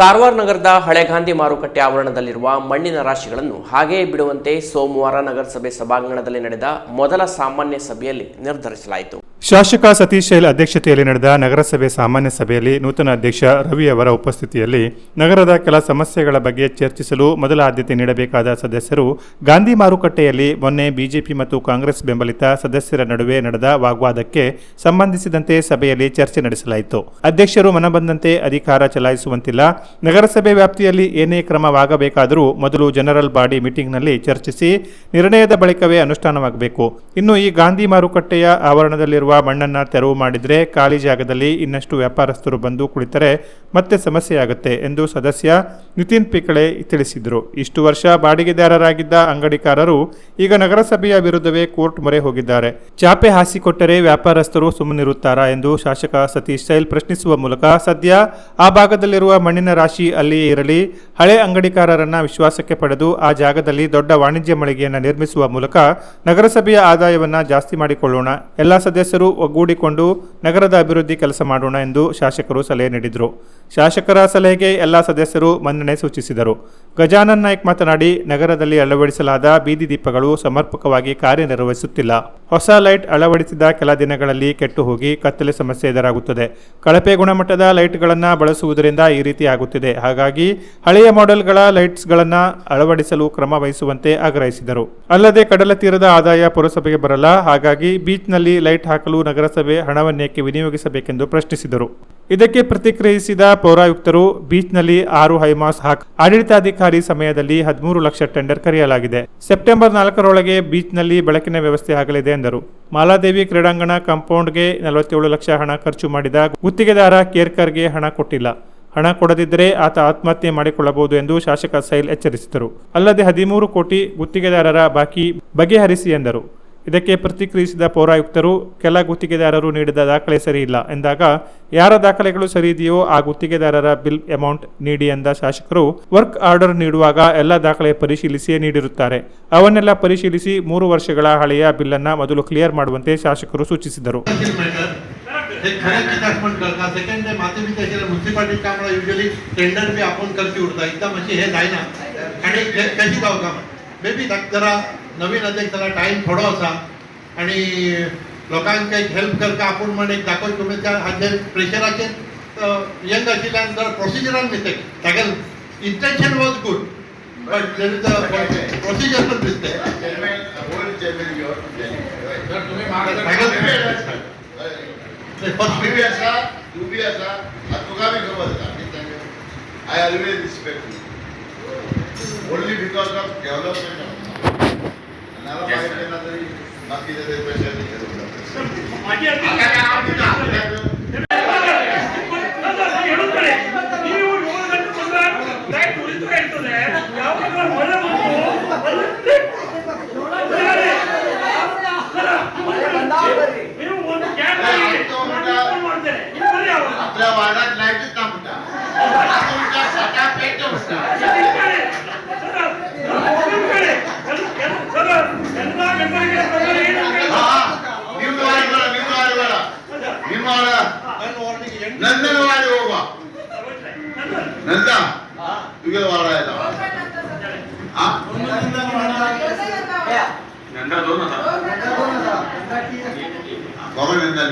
ಕಾರವಾರ ನಗರದ ಹಳೆ ಗಾಂಧಿ ಮಾರುಕಟ್ಟೆ ಆವರಣದಲ್ಲಿರುವ ಮಣ್ಣಿನ ರಾಶಿಗಳನ್ನು ಹಾಗೆಯೇ ಬಿಡುವಂತೆ ಸೋಮವಾರ ನಗರಸಭೆ ಸಭಾಂಗಣದಲ್ಲಿ ನಡೆದ ಮೊದಲ ಸಾಮಾನ್ಯ ಸಭೆಯಲ್ಲಿ ನಿರ್ಧರಿಸಲಾಯಿತು. ಶಾಸಕ ಸತೀಶ್ ಶೈಲ್ ಅಧ್ಯಕ್ಷತೆಯಲ್ಲಿ ನಡೆದ ನಗರಸಭೆ ಸಾಮಾನ್ಯ ಸಭೆಯಲ್ಲಿ ನೂತನ ಅಧ್ಯಕ್ಷ ರವಿ ಅವರ ಉಪಸ್ಥಿತಿಯಲ್ಲಿ ನಗರದ ಕೆಲ ಸಮಸ್ಯೆಗಳ ಬಗ್ಗೆ ಚರ್ಚಿಸಲು ಮೊದಲ ಆದ್ಯತೆ ನೀಡಬೇಕಾದ ಸದಸ್ಯರು ಗಾಂಧಿ ಮಾರುಕಟ್ಟೆಯಲ್ಲಿ ಮೊನ್ನೆ ಬಿಜೆಪಿ ಮತ್ತು ಕಾಂಗ್ರೆಸ್ ಬೆಂಬಲಿತ ಸದಸ್ಯರ ನಡುವೆ ನಡೆದ ವಾಗ್ವಾದಕ್ಕೆ ಸಂಬಂಧಿಸಿದಂತೆ ಸಭೆಯಲ್ಲಿ ಚರ್ಚೆ ನಡೆಸಲಾಯಿತು. ಅಧ್ಯಕ್ಷರು ಮನಬಂದಂತೆ ಅಧಿಕಾರ ಚಲಾಯಿಸುವಂತಿಲ್ಲ. ನಗರಸಭೆ ವ್ಯಾಪ್ತಿಯಲ್ಲಿ ಏನೇ ಕ್ರಮವಾಗಬೇಕಾದರೂ ಮೊದಲು ಜನರಲ್ ಬಾಡಿ ಮೀಟಿಂಗ್ನಲ್ಲಿ ಚರ್ಚಿಸಿ ನಿರ್ಣಯದ ಬಳಿಕವೇ ಅನುಷ್ಠಾನವಾಗಬೇಕು. ಇನ್ನು ಈ ಗಾಂಧಿ ಮಾರುಕಟ್ಟೆಯ ಆವರಣದಲ್ಲಿರುವ ಮಣ್ಣನ್ನ ತೆರವು ಮಾಡಿದರೆ ಖಾಲಿ ಜಾಗದಲ್ಲಿ ಇನ್ನಷ್ಟು ವ್ಯಾಪಾರಸ್ಥರು ಬಂದು ಕುಳಿತರೆ ಮತ್ತೆ ಸಮಸ್ಯೆಯಾಗುತ್ತೆ ಎಂದು ಸದಸ್ಯ ನಿತಿನ್ ಪಿಕಳೆ ತಿಳಿಸಿದರು. ಇಷ್ಟು ವರ್ಷ ಬಾಡಿಗೆದಾರರಾಗಿದ್ದ ಅಂಗಡಿಕಾರರು ಈಗ ನಗರಸಭೆಯ ವಿರುದ್ಧವೇ ಕೋರ್ಟ್ ಮೊರೆ ಹೋಗಿದ್ದಾರೆ. ಚಾಪೆ ಹಾಸಿಕೊಟ್ಟರೆ ವ್ಯಾಪಾರಸ್ಥರು ಸುಮ್ಮನಿರುತ್ತಾರಾ ಎಂದು ಶಾಸಕ ಸತೀಶ್ ಸೈಲ್ ಪ್ರಶ್ನಿಸುವ ಮೂಲಕ ಸದ್ಯ ಆ ಭಾಗದಲ್ಲಿರುವ ಮಣ್ಣಿನ ರಾಶಿ ಅಲ್ಲಿಯೇ ಇರಲಿ ಹಳೆ ಅಂಗಡಿಕಾರರನ್ನ ವಿಶ್ವಾಸಕ್ಕೆ ಪಡೆದು ಆ ಜಾಗದಲ್ಲಿ ದೊಡ್ಡ ವಾಣಿಜ್ಯ ಮಳಿಗೆಯನ್ನು ನಿರ್ಮಿಸುವ ಮೂಲಕ ನಗರಸಭೆಯ ಆದಾಯವನ್ನು ಜಾಸ್ತಿ ಮಾಡಿಕೊಳ್ಳೋಣ. ಎಲ್ಲ ಸದಸ್ಯರು ಒಗ್ಗೂಡಿಕೊಂಡು ನಗರದ ಅಭಿವೃದ್ಧಿ ಕೆಲಸ ಮಾಡೋಣ ಎಂದು ಶಾಸಕರು ಸಲಹೆ ನೀಡಿದರು. ಶಾಸಕರ ಸಲಹೆಗೆ ಎಲ್ಲ ಸದಸ್ಯರು ಮನ್ನಣೆ ಸೂಚಿಸಿದರು. ಗಜಾನನ್ ನಾಯ್ಕ್ ಮಾತನಾಡಿ, ನಗರದಲ್ಲಿ ಅಳವಡಿಸಲಾದ ಬೀದಿ ದೀಪಗಳು ಸಮರ್ಪಕವಾಗಿ ಕಾರ್ಯನಿರ್ವಹಿಸುತ್ತಿಲ್ಲ. ಹೊಸ ಲೈಟ್ ಅಳವಡಿಸಿದ ಕೆಲ ದಿನಗಳಲ್ಲಿ ಕೆಟ್ಟು ಹೋಗಿ ಕತ್ತಲೆ ಸಮಸ್ಯೆ ಎದುರಾಗುತ್ತದೆ. ಕಳಪೆ ಗುಣಮಟ್ಟದ ಲೈಟ್ಗಳನ್ನು ಬಳಸುವುದರಿಂದ ಈ ರೀತಿ ಆಗುತ್ತಿದೆ. ಹಾಗಾಗಿ ಹಳೆಯ ಮಾಡೆಲ್ಗಳ ಲೈಟ್ಸ್ಗಳನ್ನು ಅಳವಡಿಸಲು ಕ್ರಮ ವಹಿಸುವಂತೆ ಆಗ್ರಹಿಸಿದರು. ಅಲ್ಲದೆ ಕಡಲ ತೀರದ ಆದಾಯ ಪುರಸಭೆಗೆ ಬರಲ್ಲ, ಹಾಗಾಗಿ ಬೀಚ್ನಲ್ಲಿ ಲೈಟ್ ಹಾಕಲು ನಗರಸಭೆ ಹಣವನ್ನೇಕೆ ವಿನಿಯೋಗಿಸಬೇಕೆಂದು ಪ್ರಶ್ನಿಸಿದರು. ಇದಕ್ಕೆ ಪ್ರತಿಕ್ರಿಯಿಸಿದ ಪೌರಾಯುಕ್ತರು, ಬೀಚ್ನಲ್ಲಿ ಆರು ಹೈಮಾಸ್ ಹಾಕ್, ಆಡಳಿತಾಧಿಕಾರಿ ಸಮಯದಲ್ಲಿ ಹದಿಮೂರು ಲಕ್ಷ ಟೆಂಡರ್ ಕರೆಯಲಾಗಿದೆ. ಸೆಪ್ಟೆಂಬರ್ ನಾಲ್ಕರೊಳಗೆ ಬೀಚ್ನಲ್ಲಿ ಬೆಳಕಿನ ವ್ಯವಸ್ಥೆ ಆಗಲಿದೆ ಎಂದರು. ಮಾಲಾದೇವಿ ಕ್ರೀಡಾಂಗಣ ಕಾಂಪೌಂಡ್ಗೆ ನಲವತ್ತೇಳು ಲಕ್ಷ ಹಣ ಖರ್ಚು ಮಾಡಿದ ಗುತ್ತಿಗೆದಾರ ಕೇರ್ಕರ್ಗೆ ಹಣ ಕೊಟ್ಟಿಲ್ಲ. ಹಣ ಕೊಡದಿದ್ದರೆ ಆತ ಆತ್ಮಹತ್ಯೆ ಮಾಡಿಕೊಳ್ಳಬಹುದು ಎಂದು ಶಾಸಕ ಸೈಲ್ ಎಚ್ಚರಿಸಿದರು. ಅಲ್ಲದೆ ಹದಿಮೂರು ಕೋಟಿ ಗುತ್ತಿಗೆದಾರರ ಬಾಕಿ ಬಗೆಹರಿಸಿ ಎಂದರು. ಇದಕ್ಕೆ ಪ್ರತಿಕ್ರಿಯಿಸಿದ ಪೌರಾಯುಕ್ತರು, ಕೆಲ ಗುತ್ತಿಗೆದಾರರು ನೀಡಿದ ದಾಖಲೆ ಸರಿಯಿಲ್ಲ ಎಂದಾಗ, ಯಾರ ದಾಖಲೆಗಳು ಸರಿ ಇದೆಯೋ ಆ ಗುತ್ತಿಗೆದಾರರ ಬಿಲ್ ಅಮೌಂಟ್ ನೀಡಿ ಎಂದ ಶಾಸಕರು, ವರ್ಕ್ ಆರ್ಡರ್ ನೀಡುವಾಗ ಎಲ್ಲ ದಾಖಲೆ ಪರಿಶೀಲಿಸಿಯೇ ನೀಡಿರುತ್ತಾರೆ. ಅವನ್ನೆಲ್ಲ ಪರಿಶೀಲಿಸಿ ಮೂರು ವರ್ಷಗಳ ಹಳೆಯ ಬಿಲ್ಲನ್ನು ಮೊದಲು ಕ್ಲಿಯರ್ ಮಾಡುವಂತೆ ಶಾಸಕರು ಸೂಚಿಸಿದರು. ते खरंच पण करता सेकंड टाइम माते बी त्याच्या म्युनिसिपालिटी का युजली टेंडर बी आपण करती उडता. एकदा अशी हे जायना आणि कशी जाऊ का मे बी जरा नवीन अध्यक्षाला टाईम थोडो असा. आणि लोकांक हेल्प हेल्प करता आपण म्हण एक दाखव तुमी त्या हाचे प्रेशराचे यंग आशिल्ल्यान जर प्रोसिजरान दिसते ताका intention was good but there is a procedure first तुम्ही असा तुम्ही असा आणि तुका बी खबर आसा I always respect you only because of development नाला पाहिजे केला तरी बाकीचे ते पैसे नाही ಹೇಳುತ್ತಾರೆ ನೀವು ಏಳು ಗಂಟೆ ಬಂದ್ರೆ ಲೈಟ್ ಉಳಿತು ಹೇಳ್ತದೆ ಯಾವಾಗ ಮಳೆ ನೀವು ನಂದನ ಮಾಡಿ ಹೋಗುವ. ನಂದ? ತುಗಿಲ ವಾರ ಇಲ್ಲ. ನಂದ ದೋನ ಬರ ನಂದ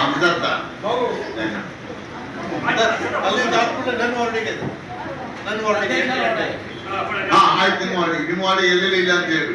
ಅಮದತ್ತ ಅಲ್ಲಿ ದಾಟ್ಬಿಟ್ಟು ನನ್ನ ವಾರ್ಡಿಗೆ ನನ್ನ ಹಾ ಆಯ್ತು ನಿಮ್ಮ ವಾರ್ಡಿಗೆ. ಮಾಡಿ ಎಲ್ಲೆಲ್ಲಿ ಇಲ್ಲ ಅಂತ ಹೇಳಿ.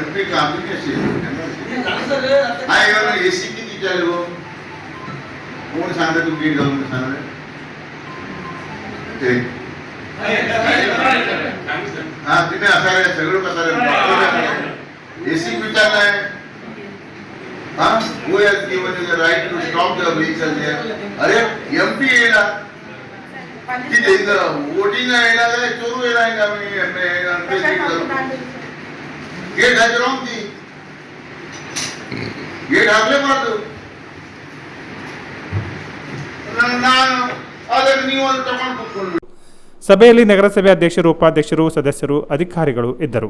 ఎంపీ కాంప్లికేషన్ ఏసీకి ఇచ్చారు మూడు సార్లు బీడ్ కలుగుతుంది సార్ తినే అసలు చెగుడు అసలు एसी किती चालू कोण सांगता तू गेट घालून सांगलं ते हा तुम्ही असा रे सगळं कसं एसी विचारलाय हा वो has given you the right to stop the vehicle there अरे एमपी येला किती वोटिंग येला काय चोरू येला का मी गेट ಹಾಕಿರೋ ती ಗೇಟ್ ಹಾಕ್ಲೇಬಾರ್ದು ನಾನು ಅದಕ್ಕೆ ನೀವು ಒಂದು ತಗೊಂಡು ಕೂತ್ಕೊಂಡು ಸಭೆಯಲ್ಲಿ ನಗರಸಭೆ ಅಧ್ಯಕ್ಷರು ಉಪಾಧ್ಯಕ್ಷರು ಸದಸ್ಯರು ಅಧಿಕಾರಿಗಳು ಇದ್ದರು